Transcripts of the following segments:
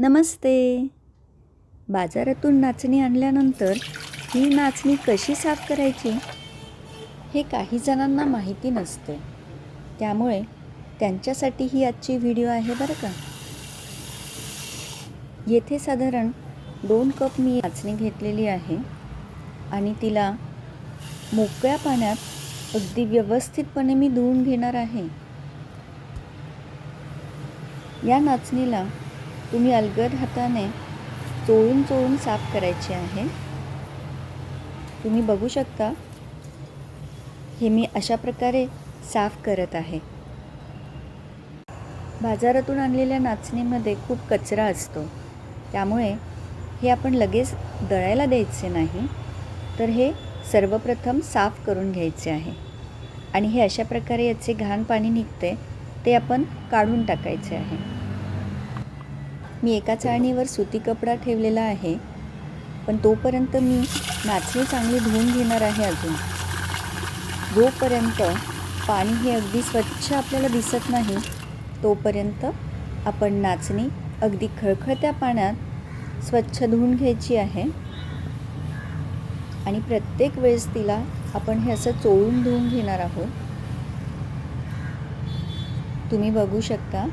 नमस्ते. बाजारातून नाचणी आणल्यानंतर ही नाचणी कशी साफ करायची हे काही जणांना माहिती नसते. त्यामुळे त्यांच्यासाठी ही आजची व्हिडिओ आहे बरं का. येथे साधारण दोन कप मी नाचणी घेतलेली आहे आणि तिला मोकळ्या पाण्यात अगदी व्यवस्थितपणे मी धुवून घेणार आहे. या नाचणीला तुम्ही अलगद हाताने चोळून चोळून साफ करायचे आहे. तुम्ही बघू शकता हे मी अशा प्रकारे साफ करत आहे. बाजारातून आणलेल्या नाचणीमध्ये खूप कचरा असतो. त्यामुळे हे आपण लगेच दळायला द्यायचे नाही तर हे सर्वप्रथम साफ करून घ्यायचे आहे. आणि हे अशा प्रकारे याचे घाण पाणी निघते ते आपण काढून टाकायचे आहे. मी एका चाळणीवर सुती कपडा ठेवलेला आहे पण तोपर्यंत मी नाचणी चांगली धुवून घेणार आहे अजून. जोपर्यंत पाणी हे अगदी स्वच्छ आपल्याला दिसत नाही तोपर्यंत आपण नाचणी अगदी खळखळत्या पाण्यात स्वच्छ धुवून घ्यायची आहे. आणि प्रत्येक वेळेस तिला आपण हे असं चोळून धुवून घेणार आहोत. तुम्ही बघू शकता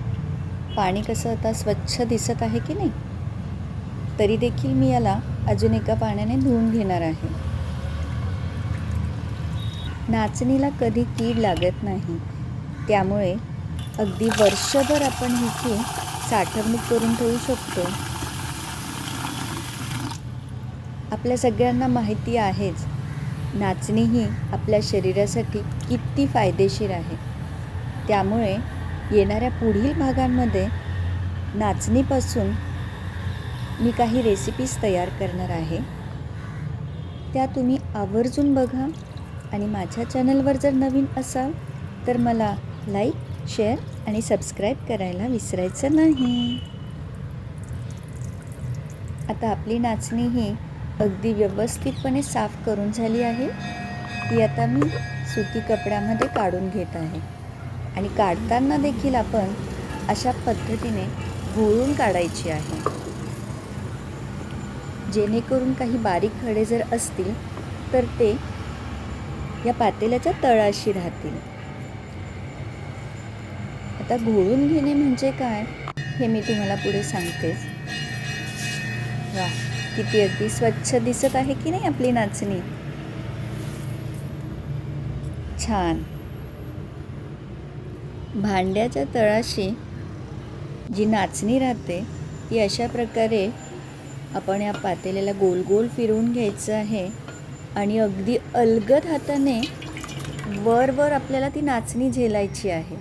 पाणी कसं आता स्वच्छ दिसत आहे की नाही? तरी देखील मी याला अजून एका पाण्याने धुवून घेणार आहे. नाचणीला कधी कीड लागत नाही. त्यामुळे अगदी वर्षभर आपण हिची साठवणूक करून ठेवू शकतो. आपल्या सगळ्यांना माहिती आहेच नाचणी ही आपल्या शरीरासाठी किती फायदेशीर आहे. त्यामुळे येणाऱ्या पुढील भागांमध्ये नाचणीपासून मी काही रेसिपीज तयार करणार आहे. त्या तुम्ही आवर्जून बघा आणि माझ्या चॅनलवर जर नवीन असाल तर मला लाईक शेअर आणि सबस्क्राईब करायला विसरायचं नाही. आता आपली नाचणी ही अगदी व्यवस्थितपणे साफ करून झाली आहे. ती आता मी सुती कपड्यामध्ये काढून घेत आहे. आणि काढताना देखील आपण अशा पद्धतीने घोळून काढायची आहे. जेणेकरून काही बारीक खडे जर असतील तर ते या पातेल्याच्या तळाशी राहतील. आता घोळून घेणे म्हणजे काय हे मी तुम्हाला पुढे सांगतेच वा किती अगदी स्वच्छ दिसत आहे की नाही आपली नाचणी? छान. भांड्याच्या तळाशी जी नाचणी राहते ती अशा प्रकारे आपण या पातेल्याला गोल गोल फिरवून घ्यायचं आहे आणि अगदी अलगद हाताने वर वर आपल्याला ती नाचणी झेलायची आहे.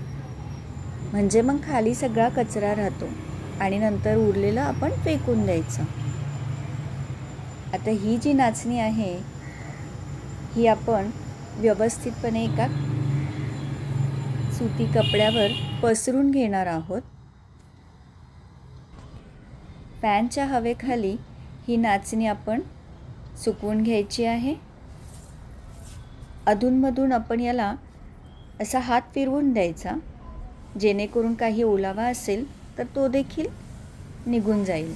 म्हणजे मग खाली सगळा कचरा राहतो आणि नंतर उरलेलं आपण फेकून द्यायचं. आता ही जी नाचणी आहे ही आपण व्यवस्थितपणे एका सुती कपड्यावर पसरून घेणार आहोत. फॅनच्या हवेखाली ही नाचणी आपण सुकवून घ्यायची आहे. अधूनमधून आपण याला असा हात फिरवून द्यायचा जेणेकरून काही ओलावा असेल तर तो देखील निघून जाईल.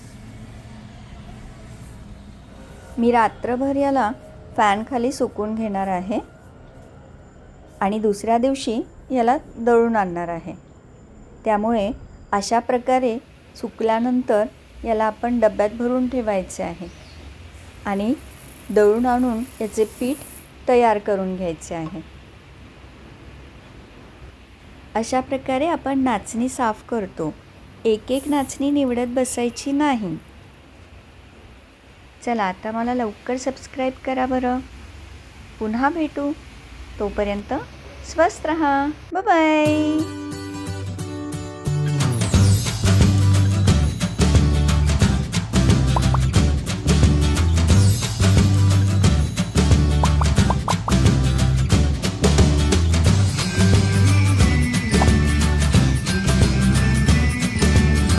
मी रात्रभर याला फॅनखाली सुकून घेणार आहे. आणि दुसऱ्या दिवशी याला दळून आणणार आहे. त्यामुळे अशा प्रकारे सुकल्यानंतर याला आपण डब्यात भरून ठेवायचे आहे आणि दळून आणून याचे पीठ तयार करून घ्यायचे आहे. अशा प्रकारे आपण नाचणी साफ करतो. एक एक नाचणी निवडत बसायची नाही. चला आता मला लवकर सबस्क्राईब करा बरं. पुन्हा भेटू. तोपर्यंत Swastraha. Bye bye.